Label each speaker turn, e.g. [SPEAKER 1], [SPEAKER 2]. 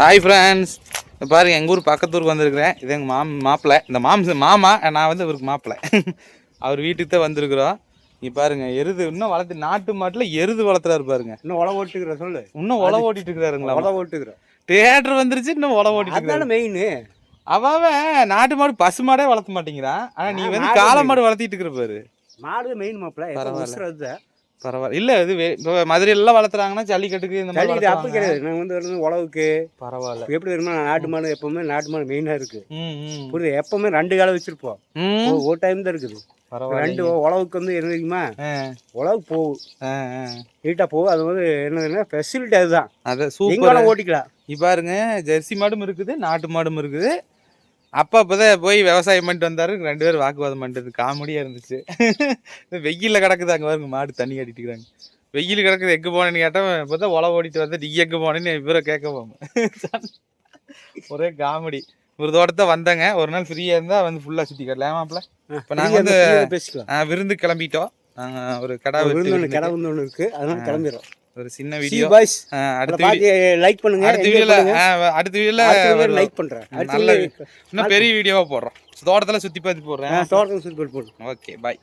[SPEAKER 1] Hi friends பாருங்க எங்கள் ஊர் பக்கத்தூருக்கு வந்திருக்கிறேன். இது எங்கள் மாம் மாப்பிள்ளை. இந்த மாம்ச மாமா நான் வந்து இவருக்கு மாப்பிள்ளை. அவர் வீட்டுக்கு தான் வந்திருக்கிறோம். நீ பாருங்க எருது இன்னும் வளர்த்து நாட்டு மாட்டில் எருது வளர்த்துறாரு பாருங்க.
[SPEAKER 2] இன்னும் உழவு ஓட்டுக்கிற சொல்லு.
[SPEAKER 1] இன்னும் உழவு ஓட்டிட்டு இருக்கிறாருங்களா
[SPEAKER 2] உழவு ஓட்டுக்கிற
[SPEAKER 1] தேட்டர் வந்துருச்சு இன்னும் உழவு ஓட்டிட்டு
[SPEAKER 2] மெயின்
[SPEAKER 1] அவன் நாட்டு மாடு பசு மாடே வளர்த்த மாட்டேங்கிறான். ஆனா நீ வந்து காளை. மாடு வளர்த்திட்டு இருக்கிற பாரு.
[SPEAKER 2] மாடு மெயின் மாப்பிள்ள.
[SPEAKER 1] பரவாயில்ல. பரவாயில்ல. இல்ல இது இப்போ மதுரையில வளர்த்துறாங்கன்னா ஜல்லிக்கட்டுக்கு இந்த மாதிரி
[SPEAKER 2] அப்படி. கிடையாது. நாங்கள் வந்து வந்து உழவுக்கு.
[SPEAKER 1] பரவாயில்ல.
[SPEAKER 2] எப்படி வருமா நாட்டு மாடு எப்பவுமே நாட்டு மாடு மெயினாக இருக்கு. புரியுது? எப்பவுமே ரெண்டு காலம் வச்சிருப்போம். ஒரு- டைம் தான் இருக்குது. ரெண்டு உழவுக்கு வந்து என்ன தெரியுமா?
[SPEAKER 1] ஆ,
[SPEAKER 2] உழவு போகும். நீட்டாக போகும். அது வந்து என்னதுன்னா ஃபெசிலிட்டி அதுதான்.
[SPEAKER 1] அத
[SPEAKER 2] எங்க
[SPEAKER 1] சூப்பர்
[SPEAKER 2] வேணா ஓட்டிக்கலாம்.
[SPEAKER 1] இப்ப பாருங்க ஜெர்சி மாடும் இருக்குது நாட்டு மாடும் இருக்குது. அப்பா அப்பதான் போய் விவசாயம் பண்ணிட்டு வந்தாரு. ரெண்டு பேரும் வாக்குவாதம் பண்ணிட்டு காமெடியா இருந்துச்சு. வெயில்ல கிடக்குது அங்க பாருங்க மாடு தண்ணி கட்டிட்டு இருக்காங்க. வெயில் கிடக்குது எங்க போனேன்னு கேட்டா இப்பதான் உழவு ஓடிட்டு வந்தா நீ எங்க போனேன்னு இவரை கேட்க போவோம் ஒரே காமெடி. ஒரு தோட்டத்தை வந்தாங்க. ஒரு நாள் ஃப்ரீயா இருந்தா வந்து ஃபுல்லா சுத்தி காட்டலாம் ஏமாப்ல இப்ப நாங்க வந்து விருந்து கிளம்பிட்டோம். நாங்க ஒரு கடை.
[SPEAKER 2] கடை ஒன்று இருக்கு. அதனால கிளம்பிடுறோம்.
[SPEAKER 1] ஒரு சின்ன வீடியோ
[SPEAKER 2] பாய்ஸ்
[SPEAKER 1] அடுத்த
[SPEAKER 2] பார்த்து லைக் பண்ணுங்க
[SPEAKER 1] அடுத்த வீடியோல. அடுத்த வீடியோல.
[SPEAKER 2] லைக் பண்றேன்.
[SPEAKER 1] நல்ல இன்னும் பெரிய வீடியோவா போடுறோம். தோட்டத்துல சுத்தி பார்த்து போடுறேன்.
[SPEAKER 2] தோட்டத்தில் சுற்றி போட்டு போடுறேன்
[SPEAKER 1] ஓகே பாய்.